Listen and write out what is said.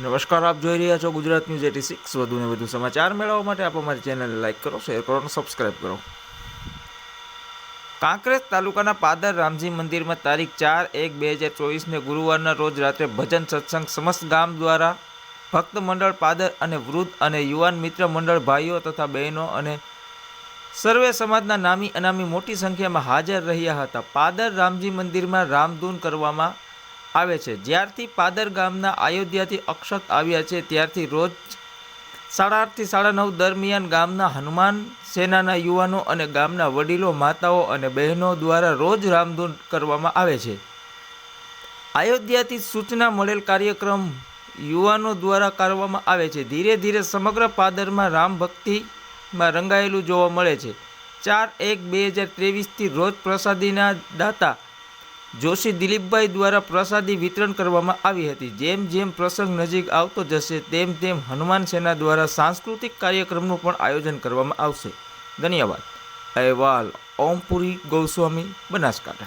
નમસ્કાર, આપ જોઈ રહ્યા છો ગુજરાત ન્યૂઝ એટી સિક્સ. વધુ ને વધુ સમાચાર મેળવવા માટે આપ અમારી ચેનલને લાઇક કરો, શેર કરો અને સબસ્ક્રાઇબ કરો. કાંકરેજ તાલુકાના પાદર રામજી મંદિરમાં તારીખ ચાર એક બે હજાર ચોવીસને ગુરુવારના રોજ રાત્રે ભજન સત્સંગ સમસ્ત ગામ દ્વારા ભક્ત મંડળ, પાદર અને વૃદ્ધ અને યુવાન મિત્ર મંડળ, ભાઈઓ તથા બહેનો અને સર્વે સમાજના નામી અનામી મોટી સંખ્યામાં હાજર રહ્યા હતા. પાદર રામજી મંદિરમાં રામધૂન કરવામાં આવે છે. જ્યારથી પાદર ગામના અયોધ્યાથી અક્ષત આવ્યા છે, ત્યારથી રોજ સાડા આઠથી સાડા નવ દરમિયાન ગામના હનુમાન સેનાના યુવાનો અને ગામના વડીલો, માતાઓ અને બહેનો દ્વારા રોજ રામધૂન કરવામાં આવે છે. અયોધ્યાથી સૂચના મળેલ કાર્યક્રમ યુવાનો દ્વારા કરવામાં આવે છે. ધીરે ધીરે સમગ્ર પાદરમાં રામ ભક્તિમાં રંગાયેલું જોવા મળે છે. ચાર એક બે હજાર ત્રેવીસથી રોજ પ્રસાદીના દાતા જોશી દિલીપભાઈ દ્વારા પ્રસાદી વિતરણ કરવામાં આવી હતી. જેમ જેમ પ્રસંગ નજીક આવતો જશે, તેમ તેમ હનુમાન સેના દ્વારા સાંસ્કૃતિક કાર્યક્રમનું પણ આયોજન કરવામાં આવશે. ધન્યવાદ. અહેવાલ, ઓમપુરી ગૌસ્વામી, બનાસકાંઠા.